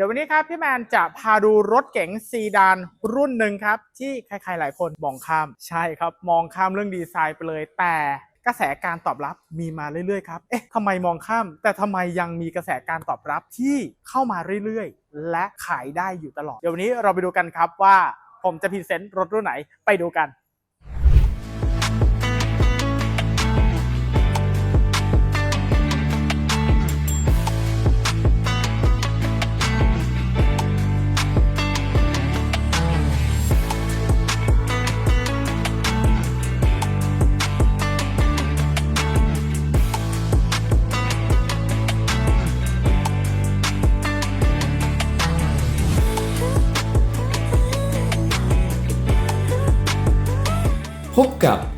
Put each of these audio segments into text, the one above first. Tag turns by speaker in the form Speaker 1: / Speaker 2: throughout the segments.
Speaker 1: ดี๋ยววันนี้ครับพี่แมนจะพาดูรถเก๋งซีดานรุ่นหนึ่งครับ ที่ใครๆหลายคนมองข้าม ใช่ครับ มองข้ามเรื่องดีไซน์ไปเลยแต่กระแสการตอบรับมีมาเรื่อยๆครับเอ๊ะทำไมมองข้าม แต่ทำไมยังมีกระแสการตอบรับที่เข้ามาเรื่อยๆ และขายได้อยู่ตลอด เดี๋ยววันนี้เราไปดูกันครับว่าผมจะพรีเซนต์รถรุ่นไหนไปดูกัน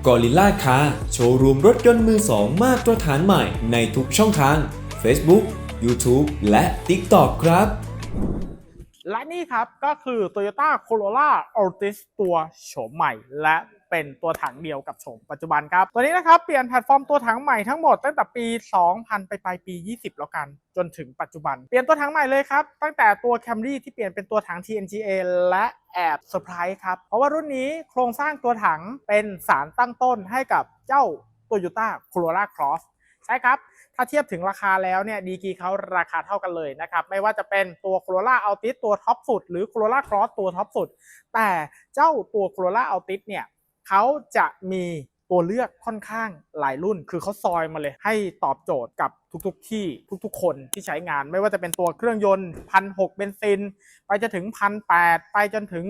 Speaker 2: กอริล่าคาโชว์รูมรถยนต์มือสองมาตรฐานใหม่ในทุกช่องทาง Facebook YouTube และ TikTok ครับ
Speaker 1: และนี่ครับก็คือ Toyota Corolla Altis ตัวโฉมใหม่และ เป็นตัวถังเดียวกับโฉมปัจจุบันครับ ตัวนี้นะครับเปลี่ยนแพลตฟอร์มตัวถังใหม่ทั้งหมดตั้งแต่ปี 2000 ไปปลายปี 20 แล้วกัน จนถึงปัจจุบัน เปลี่ยนตัวถังใหม่เลยครับ ตั้งแต่ตัว Camry ที่เปลี่ยนเป็นตัวถัง TNGA และแอบเซอร์ไพรส์ครับ เพราะว่ารุ่นนี้โครงสร้างตัวถังเป็นสารตั้งต้นให้กับเจ้า Toyota Corolla Cross ใช่ครับ ถ้าเทียบถึงราคาแล้วเนี่ยดีกีเขาราคาเท่ากันเลยนะครับ ไม่ว่าจะเป็นตัว Corolla Altis ตัวท็อปสุด หรือ Corolla Cross ตัวท็อปสุด แต่เจ้าตัว Corolla Altis เนี่ย เขาจะมีตัวเลือกค่อนข้างหลายรุ่น คือเขาซอยมาเลย ให้ตอบโจทย์กับทุกๆที่ทุกๆ คนที่ใช้งาน ไม่ว่าจะเป็นตัวเครื่องยนต์พันหเบนซิน ไปจะถึงพันแไปจนถึง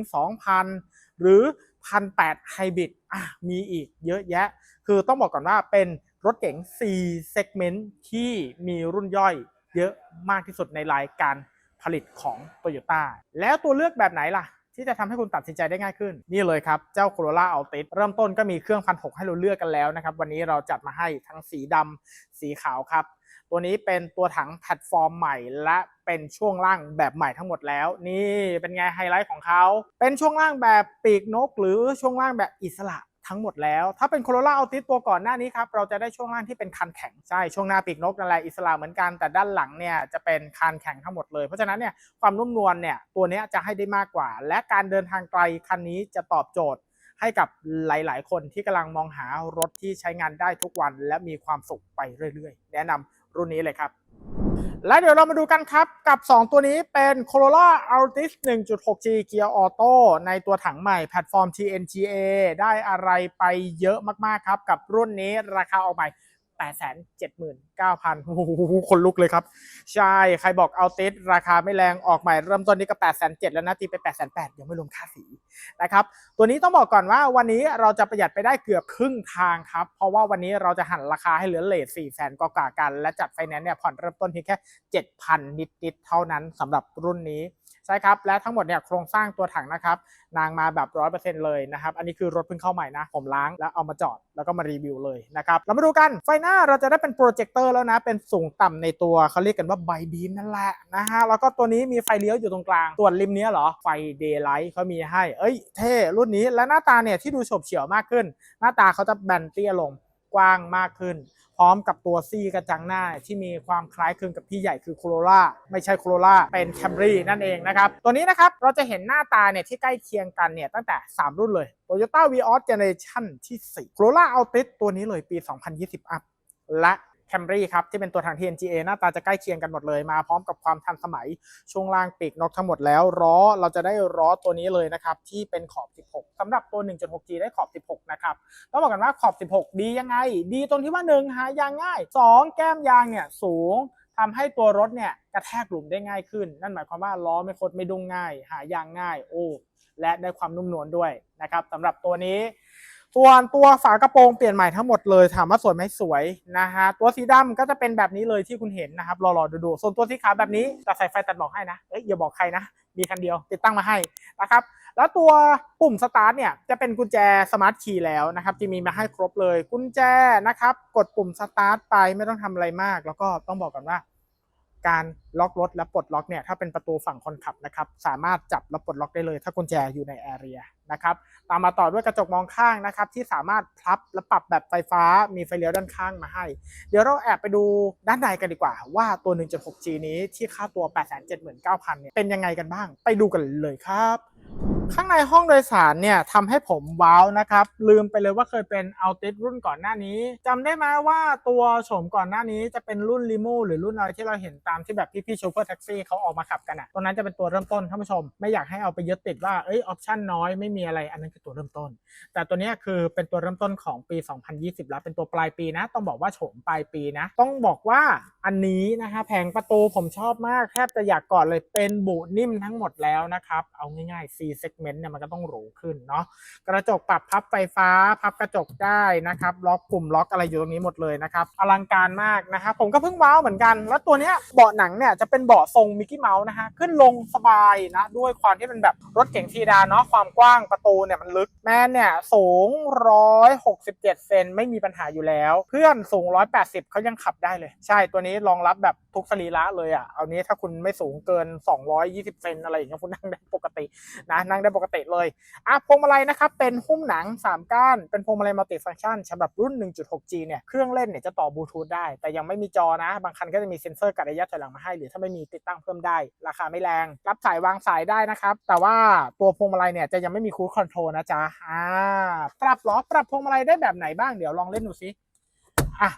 Speaker 1: 2,000 หรือพันแปดไฮบริดอะมีอีกเยอะแยะ คือต้องบอกก่อนว่าเป็นรถเก๋ง 4 segment ที่มีรุ่นย่อยเยอะมากที่สุดในรายการผลิตของ Toyota แล้วตัวเลือกแบบไหนล่ะ ที่จะทำให้คุณตัดสินใจได้ง่ายขึ้น นี่เลยครับ เจ้า Corolla Altis เริ่มต้นก็มีเครื่องพันหให้เราเลือกกันแล้วนะครับ วันนี้เราจัดมาให้ทั้งสีดำสีขาวครับ ตัวนี้เป็นตัวถังแพลตฟอร์มใหม่และเป็นช่วงล่างแบบใหม่ทั้งหมดแล้ว นี่เป็นไงไฮไลท์ของเขาเป็นช่วงล่างแบบปีกนก หรือช่วงล่างแบบอิสระ ทั้งหมดแล้ว ถ้าเป็น Corolla Altis ตัวก่อนหน้านี้ครับ เราจะได้ช่วงล่างที่เป็นคันแข็ง ใช่ ช่วงหน้าปีกนกนั่นแหละอิสระเหมือนกัน แต่ด้านหลังเนี่ยจะเป็นคันแข็งทั้งหมดเลย เพราะฉะนั้นเนี่ยความนุ่มนวลเนี่ยตัวนี้จะให้ได้มากกว่า และการเดินทางไกลคันนี้จะตอบโจทย์ให้กับหลาย ๆ คนที่กำลังมองหารถที่ใช้งานได้ทุกวัน และมีความสุขไปเรื่อย ๆ แนะนำรุ่นนี้เลยครับ และเดี๋ยวเรามาดูกันครับ กับ 2 ตัวนี้เป็น Corolla Altis 1.6G Gear Auto ในตัวถังใหม่แพลตฟอร์ม TNGA ได้อะไรไปเยอะมาก ๆ ครับ กับรุ่นนี้ราคาออกใหม่ 879,000โอ้โหคนลุกเลยครับ ใช่ ใครบอกเอาติสราคาไม่แรงออกใหม่เริ่มต้นนี้ก็ 8,700แล้วนะตีไป 8,800ยังไม่รวมค่าสีนะครับ ตัวนี้ต้องบอกก่อนว่าวันนี้เราจะประหยัดไปได้เกือบครึ่งทางครับ เพราะว่าวันนี้เราจะหันราคาให้เหลือเลท4แสนกว่ากัน และจัดไฟแนนซ์เนี่ยผ่อนเริ่มต้นเพียงแค่ 7,000 นิดๆเท่านั้นสำหรับรุ่นนี้ ใช่ครับ และทั้งหมดเนี่ยโครงสร้างตัวถังนะครับ นางมาแบบ100%เปอร์เซ็นต์เลยนะครับ อันนี้คือรถเพิ่งเข้าใหม่นะ ผมล้างแล้วเอามาจอดแล้วก็มารีวิวเลยนะครับ เรามาดูกัน ไฟหน้าเราจะได้เป็นโปรเจคเตอร์แล้วนะ เป็นสูงต่ำในตัวเขาเรียกกันว่าไบบีมนั่นแหละนะฮะ แล้วก็ตัวนี้มีไฟเลี้ยวอยู่ตรงกลาง ส่วนริมเนี้ยเหรอ ไฟเดย์ไลท์เขามีให้ เอ้ย เท่ รุ่นนี้ และหน้าตาเนี่ยที่ดูโฉบเฉี่ยวมากขึ้น หน้าตาเขาจะแบนเตี้ยลง กว้างมากขึ้น พร้อมกับตัวซี่กระจังหน้าที่มีความคล้ายคลึงกับพี่ใหญ่คือโคโรล่าไม่ใช่โคโรล่าเป็นแคมรี่นั่นเองนะครับ ตัวนี้นะครับเราจะเห็นหน้าตาเนี่ยที่ใกล้เคียงกันเนี่ยตั้งแต่ 3 รุ่นเลย Toyota Vios Generation ที่4 Corolla Altis ตัวนี้เลยปี 2020 อัพและ Camry ครับที่เป็นตัวทาง TNGA หน้าตาจะใกล้เคียงกันหมดเลยมาพร้อมกับความทันสมัยช่วงล่างปีกนกทั้งหมดแล้วล้อเราจะได้ล้อตัวนี้เลยนะครับที่เป็นขอบ 16สำหรับตัว 1.6G ได้ขอบ 16 นะครับต้องบอกกันว่าขอบ 16 ดียังไง ดีตรงที่ว่า1หายางง่าย 2 แก้มยางเนี่ยสูงทำให้ตัวรถเนี่ยกระแทกหลุมได้ง่ายขึ้น นั่นหมายความว่าล้อไม่คดไม่ดุ้งง่าย หายางง่าย โอ้ และได้ความนุ่มนวลด้วยนะครับสำหรับตัวนี้ ส่วนตัวฝากระโปรงเปลี่ยนใหม่ทั้งหมดเลยถามว่าสวยไหมสวยนะฮะตัวสีดำก็จะเป็นแบบนี้เลยที่คุณเห็นนะครับรอๆดูๆส่วนตัวสีขาวแบบนี้จะใส่ไฟตัดหมอกให้นะเอ้ยอย่าบอกใครนะมีคันเดียวติดตั้งมาให้นะครับแล้วตัวปุ่มสตาร์ทเนี่ยจะเป็นกุญแจสมาร์ทคีย์แล้วนะครับที่มีมาให้ครบเลยกุญแจนะครับกดปุ่มสตาร์ทไปไม่ต้องทำอะไรมาก แล้วก็ต้องบอกกันว่า การล็อกรถและปลดล็อกเนี่ยถ้าเป็นประตูฝั่งคนขับนะครับสามารถจับและปลดล็อกได้เลย ถ้ากุญแจอยู่ในแอเรียนะครับตามมาต่อด้วยกระจกมองข้างนะครับที่สามารถพับและปรับแบบไฟฟ้ามีไฟเลี้ยวด้านข้างมาให้ เดี๋ยวเราแอบไปดูด้านในกันดีกว่า ว่าตัว 1.6G นี้ที่ค่าตัว 879,000เนี่ยเป็นยังไงกันบ้าง ไปดูกันเลยครับ ข้างในห้องโดยสารเนี่ยทำให้ผมว้าวนะครับ ลืมไปเลยว่าเคยเป็นอัลติสรุ่นก่อนหน้านี้จำได้ไหมว่าตัวโฉมก่อนหน้านี้จะเป็นรุ่นลิมูหรือรุ่นอะไรที่เราเห็นตามที่แบบพี่ๆโชเฟอร์แท็กซี่เขาออกมาขับกันอะตัวนั้นจะเป็นตัวเริ่มต้นท่านผู้ชม ไม่อยากให้เอาไปยึดติดว่าเอ้ยออปชั่นน้อยไม่มีอะไรอันนั้นคือตัวเริ่มต้น แต่ตัวนี้คือเป็นตัวเริ่มต้นของปี 2020 แล้วเป็นตัวปลายปีนะ ต้องบอกว่าโฉมปลายปีนะ ต้องบอกว่าอันนี้นะคะแผงประตูผมชอบมากแทบจะอยากกอดเลยเป็นบุนิ่มทั้งหมดแล้วนะครับเอาง่ายๆ C segment เนี่ยมันก็ต้องหรูขึ้นเนาะกระจกปรับพับไฟฟ้า พับกระจกได้นะครับล็อกปุ่มล็อกอะไรอยู่ตรงนี้หมดเลยนะครับอลังการมากนะครับผมก็เพิ่งว้าวเหมือนกัน แล้วตัวเนี้ยเบาะหนังเนี่ยจะเป็นเบาะทรงมิกกี้เมาส์นะฮะขึ้นลงสบายนะด้วยความที่เป็นแบบรถเก๋งทีดาเนาะความกว้างประตูเนี่ยมันลึกแม่เนี่ยสูง 167 เซนไม่มีปัญหาอยู่แล้ว เพื่อนสูง 180เขายังขับได้เลย ใช่ตัวนี้รองรับแบบทุกสรีระเลยอะเอานี้ถ้าคุณไม่สูงเกิน 220 เซนอะไรอย่างเงี้ยคุณนั่งได้ปกตินะนั่งได้ปกติเลยอะพวงมาลัยนะครับเป็นหุ้มหนัง 3 ก้าน เป็นพวงมาลัยมัลติฟังก์ชันสำหรับรุ่น 1.6G เนี่ยเครื่องเล่นเนี่ยจะต่อบลูทูธได้ แต่ยังไม่มีจอนะ บางคันก็จะมีเซ็นเซอร์กัดระยะถอยหลังมาให้ หรือถ้าไม่มีติดตั้งเพิ่มได้ ราคาไม่แรง รับสายวางสายได้นะครับ แต่ว่าตัวพวงมาลัยเนี่ยจะยังไม่มีคู i คอนโทรลนะจ๊ะอ่าปรับล้อปรับพวงมาลัยได้แบบไหนบ้างเดี๋ยวลองเล่นดูซิอะ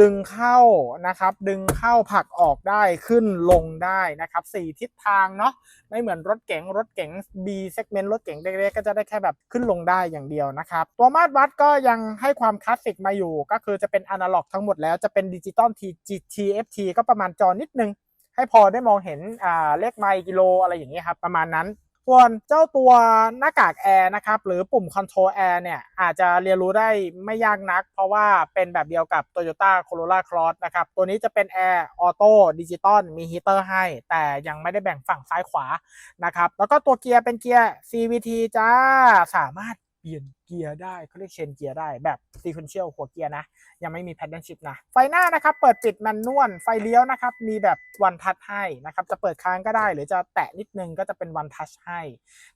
Speaker 1: ดึงเข้านะครับ ดึงเข้าผักออกได้ขึ้นลงได้นะครับสี่ทิศทางเนาะไม่เหมือนรถเก๋งรถเก๋ง B segment รถเก๋งเล็กๆก็จะได้แค่แบบขึ้นลงได้อย่างเดียวนะครับ ตัวมาตรวัดก็ยังให้ความคลาสสิกมาอยู่ ก็คือจะเป็นอนาล็อกทั้งหมดแล้วจะเป็นดิจิตอล TFT ก็ประมาณจอนิดนึง ให้พอได้มองเห็นเลขไมล์กิโลอะไรอย่างเงี้ยครับประมาณนั้น ส่วนเจ้าตัวหน้ากากแอร์นะครับหรือปุ่ม Control Air เนี่ยอาจจะเรียนรู้ได้ไม่ยากนัก เพราะว่าเป็นแบบเดียวกับ Toyota Corolla Cross นะครับตัวนี้จะเป็นแอร์ออโต้ดิจิตอลมีฮีเตอร์ให้ แต่ยังไม่ได้แบ่งฝั่งซ้ายขวานะครับแล้วก็ตัวเกียร์เป็นเกียร์ CVT จ้าสามารถ เปลี่ยนเกียร์ได้เขาเรียกเชนเกียร์ได้แบบ sequential หัวเกียร์นะ ยังไม่มี paddle shift นะ ไฟหน้านะครับ เปิดปิดแมนนวลไฟเลี้ยวนะครับ มีแบบวันทัชให้นะครับ จะเปิดค้างก็ได้ หรือจะแตะนิดนึงก็จะเป็นวันทัชให้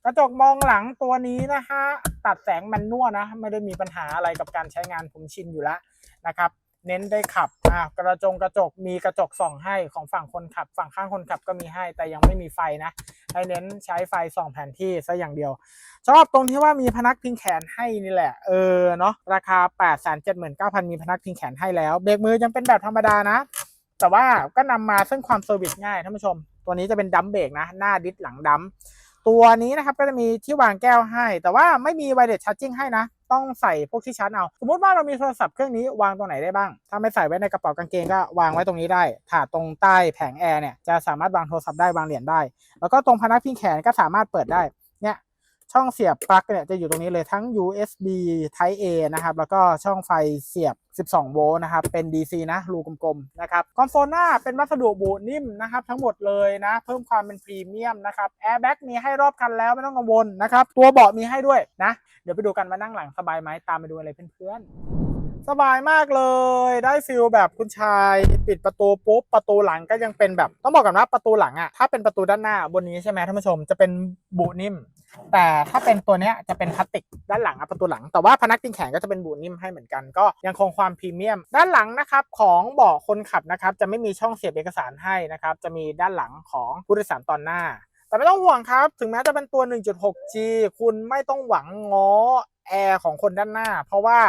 Speaker 1: กระจกมองหลังตัวนี้นะฮะตัดแสงแมนนวลนะ ไม่ได้มีปัญหาอะไรกับการใช้งานผมชินอยู่แล้วนะครับเน้นได้ขับ อ่ากระจงกระจกมีกระจกส่องให้ของฝั่งคนขับ ฝั่งข้างคนขับก็มีให้ แต่ยังไม่มีไฟนะ ใช้เน้นใช้ไฟส่องแผนที่ซะอย่างเดียว ชอบตรงที่ว่ามีพนักพิงแขนให้นี่แหละ เออเนาะราคา 8 7 9 0 0 0 มีพนักพิงแขนให้แล้ว เบรกมือยังเป็นแบบธรรมดานะ แต่ว่าก็นำมาซึ่งความเซอร์วิสง่ายท่านผู้ชม ตัวนี้จะเป็นดัมเบรกนะ หน้าดิสหลังดัม ตัวนี้นะครับก็จะมีที่วางแก้วให้ แต่ว่าไม่มีไวเลสชาร์จิ่งให้นะ ต้องใส่พวกที่ชาร์จเอา สมมติว่าเรามีโทรศัพท์เครื่องนี้วางตรงไหนได้บ้าง ถ้าไม่ใส่ไว้ในกระเป๋ากางเกงก็วางไว้ตรงนี้ได้ ถาดตรงใต้แผงแอร์เนี่ยจะสามารถวางโทรศัพท์ได้วางเหรียญได้ แล้วก็ตรงพนักพิงแขนก็สามารถเปิดได้ ช่องเสียบปลั๊กเนี่ยจะอยู่ตรงนี้เลยทั้ง USB Type A นะครับ แล้วก็ช่องไฟเสียบ 12 โวลต์นะครับ เป็น DC นะ รูกลมๆ นะครับ คอนโซลหน้าเป็นวัสดุบูนิ่มนะครับ ทั้งหมดเลยนะ เพิ่มความเป็นพรีเมียมนะครับ แอร์แบ็กมีให้รอบคันแล้วไม่ต้องกังวลนะครับ ตัวเบาะมีให้ด้วยนะ เดี๋ยวไปดูกันมานั่งหลังสบายไหมตามไปดูอะไรเพื่อนๆ สบายมากเลย ได้ฟิลแบบคุณชายปิดประตูปุ๊บประตูหลังก็ยังเป็นแบบต้องบอกก่อนว่าประตูหลังอะถ้าเป็นประตูด้านหน้าบนนี้ใช่ไหมท่านผู้ชมจะเป็นบูนิ่ม แต่ถ้าเป็นตัวเนี้ยจะเป็นพลาสติกด้านหลังอะประตูหลัง แต่ว่าพนักพิงแขนก็จะเป็นบูนิ่มให้เหมือนกันก็ยังคงความพรีเมียม ด้านหลังนะครับของเบาะคนขับนะครับจะไม่มีช่องเสียบเอกสารให้นะครับจะมีด้านหลังของผู้โดยสารตอนหน้า แต่ไม่ต้องห่วงครับ ถึงแม้จะเป็นตัว 1.6G คุณไม่ต้องหวังง้อแอร์ของคนด้านหน้า เพราะว่า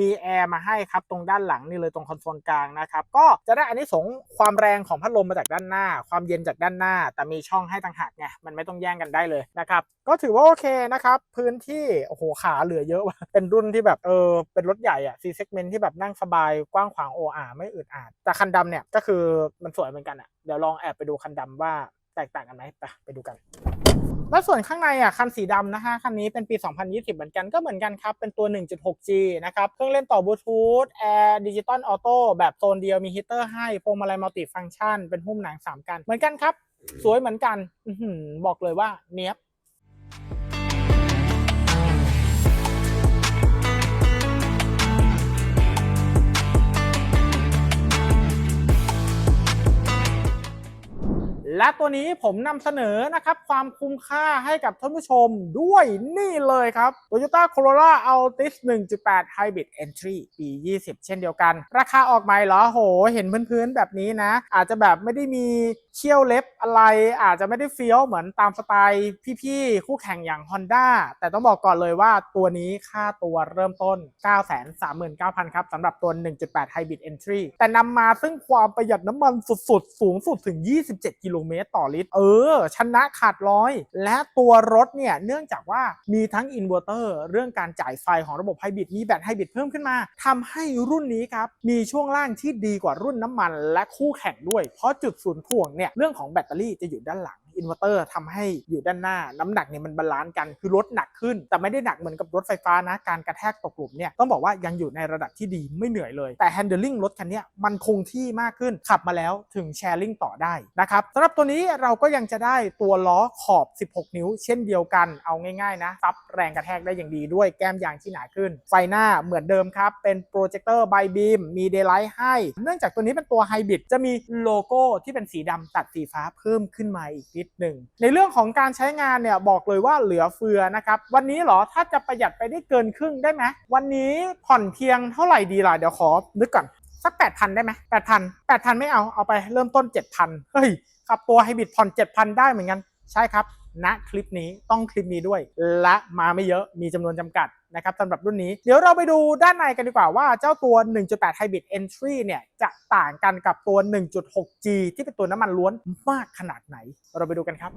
Speaker 1: มีแอร์มาให้ครับตรงด้านหลังนี่เลยตรงคอนโซลกลางนะครับก็จะได้อันนี้สงส์ความแรงของพัดลมมาจากด้านหน้า ความเย็นจากด้านหน้า แต่มีช่องให้ต่างหากไงมันไม่ต้องแย่งกันได้เลยนะครับก็ถือว่าโอเคนะครับพื้นที่โอ้โหขาเหลือเยอะว่ะเป็นรุ่นที่แบบเออเป็นรถใหญ่อะ C segment ที่แบบนั่งสบายกว้างขวางโออาไม่อึดอัดแต่คันดำเนี่ยก็คือมันสวยเหมือนกันอะเดี๋ยวลองแอบไปดูคันดำว่าแตกต่างกันไหมไปไปดูกัน แล้วส่วนข้างในอะคันสีดำนะฮะคันนี้เป็นปี 2020 เหมือนกันก็เหมือนกันครับ เป็นตัว 1.6G นะครับ เครื่องเล่นต่อบลูทูธแอร์ดิจิตอลออโต้แบบโซนเดียวมีฮีเตอร์ให้พวงมาลัยมัลติฟังก์ชัน เป็นหุ้มหนัง 3 กัน เหมือนกันครับ สวยเหมือนกันอบอกเลยว่าเนี้ยบ และตัวนี้ผมนำเสนอนะครับความคุ้มค่าให้กับท่านผู้ชมด้วยนี่เลยครับ Toyota Corolla Altis 1.8 Hybrid Entry ปี 20 เช่นเดียวกัน ราคาออกใหม่เหรอโห เห็นพื้นๆแบบนี้นะ อาจจะแบบไม่ได้มี เขี้ยวเล็บอะไรอาจจะไม่ได้เฟี้ยวเหมือนตามสไตล์พี่ๆ คู่แข่งอย่าง Honda แต่ต้องบอกก่อนเลยว่าตัวนี้ค่าตัวเริ่มต้น 939,000 ครับสำหรับตัว 1.8 Hybrid Entry แต่นำมาซึ่งความประหยัดน้ำมันสุดๆ สูงสุดถึง 27 กิโลเมตรต่อลิตร เออ ชนะขาดร้อย และตัวรถเนี่ย เนื่องจากว่ามีทั้งอินเวอร์เตอร์เรื่องการจ่ายไฟของระบบไฮบริดมีแบตไฮบริดเพิ่มขึ้นมาทำให้รุ่นนี้ครับมีช่วงล่างที่ดีกว่ารุ่นน้ำมัน และคู่แข่งด้วยเพราะจุดศูนย์ถ่วงเนี่ยเรื่องของแบตเตอรี่จะอยู่ด้านหลัง อินเวอร์เตอร์ทำให้อยู่ด้านหน้า น้ำหนักเนี่ยมันบาลานซ์กันคือรถหนักขึ้น แต่ไม่ได้หนักเหมือนกับรถไฟฟ้านะการกระแทกตกหลุมเนี่ยต้องบอกว่ายังอยู่ในระดับที่ดีไม่เหนื่อยเลย แต่ handling รถคันนี้มันคงที่มากขึ้นขับมาแล้วถึงแชร์ลิงต่อได้นะครับสำหรับตัวนี้เราก็ยังจะได้ตัวล้อขอบ 16 นิ้ว เช่นเดียวกันเอาง่ายๆนะซับแรงกระแทกได้อย่างดีด้วยแก้มยางที่หนาขึ้น ไฟหน้าเหมือนเดิมครับ เป็นโปรเจคเตอร์ไบบีมมีเดย์ไลท์ให้ เนื่องจากตัวนี้เป็นตัวไฮบริดจะมีโลโก้ที่เป็นสีดำตัดสีฟ้าเพิ่มขึ้นมาอีกนิดหนึ่งในเรื่องของการใช้งานเนี่ยบอกเลยว่าเหลือเฟือนะครับ วันนี้เหรอถ้าจะประหยัดไปได้เกินครึ่งได้ไหมวันนี้ผ่อนเพียงเท่าไหร่ดีล่ะเดี๋ยวขอนึกก่อนสัก8,000ได้ไหม8,000 8,000ไม่เอาเอาไปเริ่มต้น7,000เฮ้ยขับตัวไฮบริดผ่อน7,000ได้เหมือนกันใช่ครับณคลิปนี้ต้องคลิปนี้ด้วย และมาไม่เยอะมีจำนวนจำกัด นะครับสำหรับรุ่นนี้ เดี๋ยวเราไปดูด้านในกันดีกว่าว่าเจ้าตัว 1.8 Hybrid Entry เนี่ยจะต่างกันกับตัว 1.6G ที่เป็นตัวน้ำมันล้วนมากขนาดไหน เราไปดูกันครับ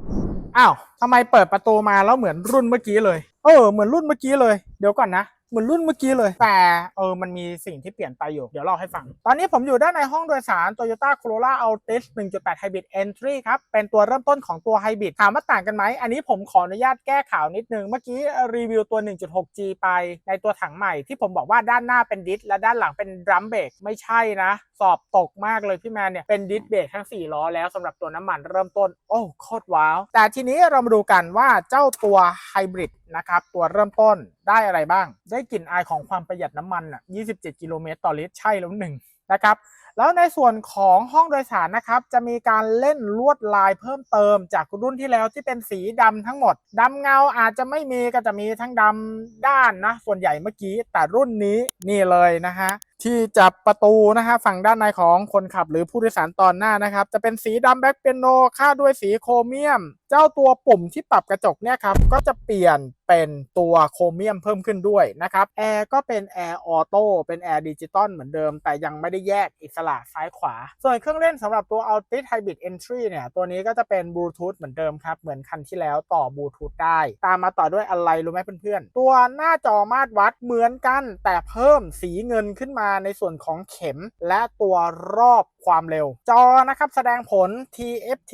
Speaker 1: อ้าวทำไมเปิดประตูมาแล้วเหมือนรุ่นเมื่อกี้เลย เออ เหมือนรุ่นเมื่อกี้เลย เดี๋ยวก่อนนะ เหมือนรุ่นเมื่อกี้เลย แต่เออมันมีสิ่งที่เปลี่ยนไปอยู่ เดี๋ยวเล่าให้ฟัง ตอนนี้ผมอยู่ด้านในห้องโดยสาร Toyota Corolla Altis 1.8 Hybrid Entry ครับ เป็นตัวเริ่มต้นของตัว Hybrid ถามว่าต่างกันไหม อันนี้ผมขออนุญาตแก้ข่าวนิดนึง เมื่อกี้รีวิวตัว 1.6G ไปในตัวถังใหม่ที่ผมบอกว่าด้านหน้าเป็นดิสและด้านหลังเป็นดรัมเบรกไม่ใช่นะ สอบตกมากเลยพี่แมนเนี่ยเป็นดิสเบรกทั้ง 4 ล้อแล้วสำหรับตัวน้ำมันเริ่มต้น โอ้โคตรว้าว แต่ทีนี้เรามาดูกันว่าเจ้าตัวไฮบริดนะครับตัวเริ่มต้น ได้อะไรบ้าง ได้กลิ่นอายของความประหยัดน้ำมันอะ 27 กิโลเมตรต่อลิตร ใช่แล้วหนึ่งนะครับ แล้วในส่วนของห้องโดยสารนะครับ จะมีการเล่นลวดลายเพิ่มเติมจากรุ่นที่แล้วที่เป็นสีดำทั้งหมดดำเงาอาจจะไม่มีก็จะมีทั้งดำด้านนะ ส่วนใหญ่เมื่อกี้ แต่รุ่นนี้นี่เลยนะฮะ ที่จับประตูนะฮะฝั่งด้านในของคนขับหรือผู้โดยสารตอนหน้านะครับ จะเป็นสีดำแบ็คเปียโนค่าด้วยสีโครเมียม เจ้าตัวปุ่มที่ปรับกระจกเนี่ยครับก็จะเปลี่ยนเป็นตัวโครเมียมเพิ่มขึ้นด้วยนะครับแอร์ก็เป็นแอร์ออโต้เป็นแอร์ดิจิตอลเหมือนเดิม แต่ยังไม่ได้แยกอิสระซ้ายขวา ส่วนเครื่องเล่นสำหรับตัว Altis Hybrid Entry เนี่ยตัวนี้ก็จะเป็นบลูทูธเหมือนเดิมครับเหมือนคันที่แล้วต่อบลูทูธได้ ตามมาต่อด้วยอะไรรู้ไหมเพื่อนๆตัวหน้าจอมาตรวัดเหมือนกัน แต่เพิ่มสีเงินขึ้นมามาในส่วนของเข็มและตัวรอบความเร็ว จอนะครับแสดงผล TFT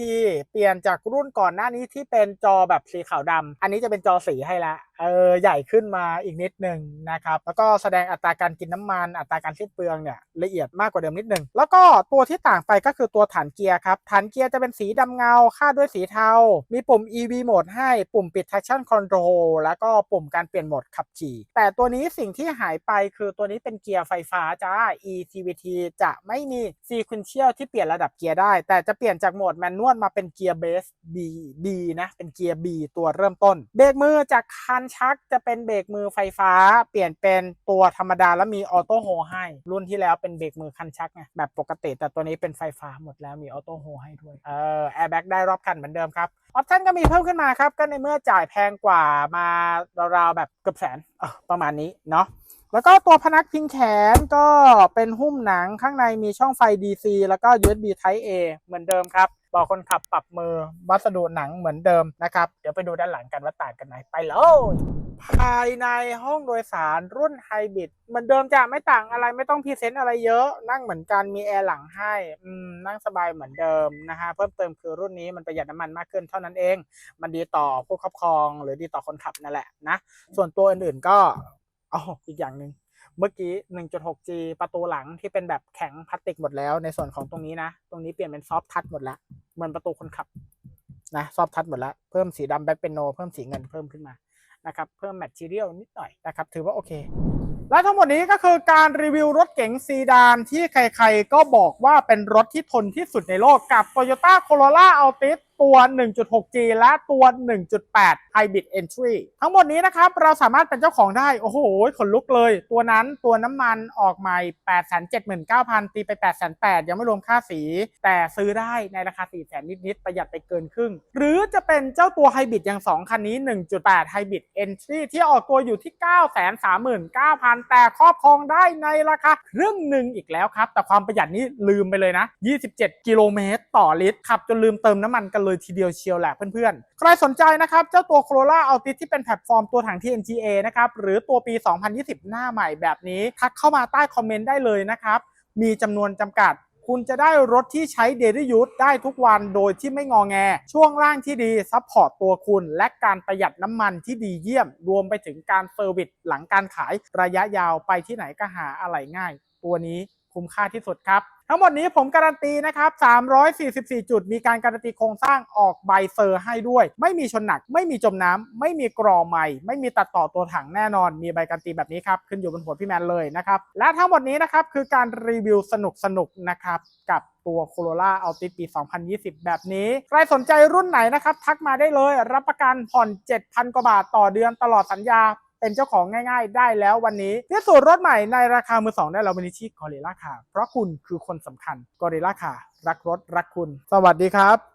Speaker 1: เปลี่ยนจากรุ่นก่อนหน้านี้ที่เป็นจอแบบสีขาวดำอันนี้จะเป็นจอสีให้ละเออใหญ่ขึ้นมาอีกนิดหนึ่งนะครับ แล้วก็แสดงอัตราการกินน้ำมัน อัตราการสิ้นเปลืองเนี่ยละเอียดมากกว่าเดิมนิดหนึ่งแล้วก็ตัวที่ต่างไปก็คือตัวฐานเกียร์ครับ ฐานเกียร์จะเป็นสีดำเงาคาดด้วยสีเทา มีปุ่ม EV Mode ให้ปุ่มปิด traction control แล้วก็ปุ่มการเปลี่ยนโหมดขับขี่ แต่ตัวนี้สิ่งที่หายไปคือตัวนี้เป็นเกียร์ไฟฟ้าจ้า ECVT จะไม่มี sequential ที่เปลี่ยนระดับเกียร์ได้ แต่จะเปลี่ยนจากโหมดแมนนวลมาเป็นเกียร์เบส B B นะ เป็นเกียร์ B ตัวเริ่มต้น เบรกมือจากคันชักจะเป็นเบรกมือไฟฟ้า เปลี่ยนเป็นตัวธรรมดาแล้วมีออโต้โฮให้ รุ่นที่แล้วเป็นเบรกมือคันชักไงแบบปกติ แต่ตัวนี้เป็นไฟฟ้าหมดแล้วมีออโต้โฮให้ด้วยเออแอร์แบ็กได้รอบคันเหมือนเดิมครับออปชั่นก็มีเพิ่มขึ้นมาครับก็ในเมื่อจ่ายแพงกว่ามา ราวๆแบบเกือบแสนออประมาณนี้เนาะ แล้วก็ตัวพนักพิงแขนก็เป็นหุ้มหนังข้างในมีช่องไฟ DC แล้วก็ USB Type A เหมือนเดิมครับบอกคนขับปรับมือวัสดุหนังเหมือนเดิมนะครับ เดี๋ยวไปดูด้านหลังกันว่าต่างกันไหนไปเลยภายในห้องโดยสารรุ่นไฮบริดเหมือนเดิมจะไม่ต่างอะไรไม่ต้องพรีเซนต์อะไรเยอะนั่งเหมือนกันมีแอร์หลังให้นั่งสบายเหมือนเดิมนะฮะเพิ่มเติมคือรุ่นนี้มันประหยัดน้ำมันมากขึ้นเท่านั้นเอง มันดีต่อผู้ครอบครอง หรือดีต่อคนขับนั่นแหละนะส่วนตัวอื่นๆก็ อ๋ออีกอย่างหนึ่งเมื่อกี้ 1.6G ประตูหลังที่เป็นแบบแข็งพลาสติกหมดแล้ว ในส่วนของตรงนี้นะ ตรงนี้เปลี่ยนเป็นซอฟทัชหมดแล้วเหมือนประตูคนขับนะซอฟทัชหมดแล้วเพิ่มสีดำแบ็คเป็นโน เพิ่มสีเงินเพิ่มขึ้นมานะครับเพิ่มแมทเทียลนิดหน่อยนะครับถือว่าโอเค และทั้งหมดนี้ก็คือการรีวิวรถเก๋งซีดานที่ใครๆก็บอกว่าเป็นรถที่ทนที่สุดในโลกกับ Toyota Corolla Altis ตัว 1.6G และตัว 1.8 Hybrid Entry ทั้งหมดนี้นะครับ เราสามารถเป็นเจ้าของได้ โอ้โห ขนลุกเลย ตัวนั้นตัวน้ำมันออกใหม่ 879,000 ตีไป 8,800 ยังไม่รวมค่าสี แต่ซื้อได้ในราคา 4 0 0 0 0นิด ๆ ประหยัดไปเกินครึ่ง หรือจะเป็นเจ้าตัว Hybrid อย่าง 2 คันนี้ 1.8 Hybrid Entry ที่ออกตัวอยู่ที่ 939,000 แต่ครอบครองได้ในราคาครึ่งหนึ่งอีกแล้วครับ แต่ความประหยัดนี้ลืมไปเลยนะ 27 กิโลเมตรต่อลิตรขับจนลืมเติมน้ำมันกันเลยทีเดียวเชียวแหละเพื่อนๆ ใครสนใจนะครับเจ้าตัว Corolla Altis ที่เป็นแพลตฟอร์มตัวถัง TNGA นะครับหรือตัวปี 2020 หน้าใหม่แบบนี้ ทักเข้ามาใต้คอมเมนต์ได้เลยนะครับมีจำนวนจำกัดคุณจะได้รถที่ใช้ Daily Use ได้ทุกวันโดยที่ไม่งอแง ช่วงล่างที่ดีซัพพอร์ตตัวคุณ และการประหยัดน้ำมันที่ดีเยี่ยม รวมไปถึงการเซอร์วิสหลังการขายระยะยาวไปที่ไหนก็หาอะไรง่าย ตัวนี้คุ้มค่าที่สุดครับ ทั้งหมดนี้ผมการันตีนะครับ 344 จุด มีการการันตีโครงสร้างออกใบเซอร์ให้ด้วย ไม่มีชนหนัก ไม่มีจมน้ำไม่มีกรอใหม่ ไม่มีตัดต่อตัวถังแน่นอน มีใบการันตีแบบนี้ครับ ขึ้นอยู่บนหัวพี่แมนเลยนะครับ และทั้งหมดนี้นะครับคือการรีวิวสนุกๆนะครับกับตัว Corolla Altis ปี 2020 แบบนี้ ใครสนใจรุ่นไหนนะครับ ทักมาได้เลย รับประกันผ่อน 7,000 กว่าบาทต่อเดือนตลอดสัญญา เป็นเจ้าของง่ายๆ ได้แล้ววันนี้พิสูจน์รถใหม่ในราคามือสองได้แล้ววันนี้ที่กอริล่าคาเพราะคุณคือคนสำคัญกอริล่าคารักรถรักคุณ สวัสดีครับ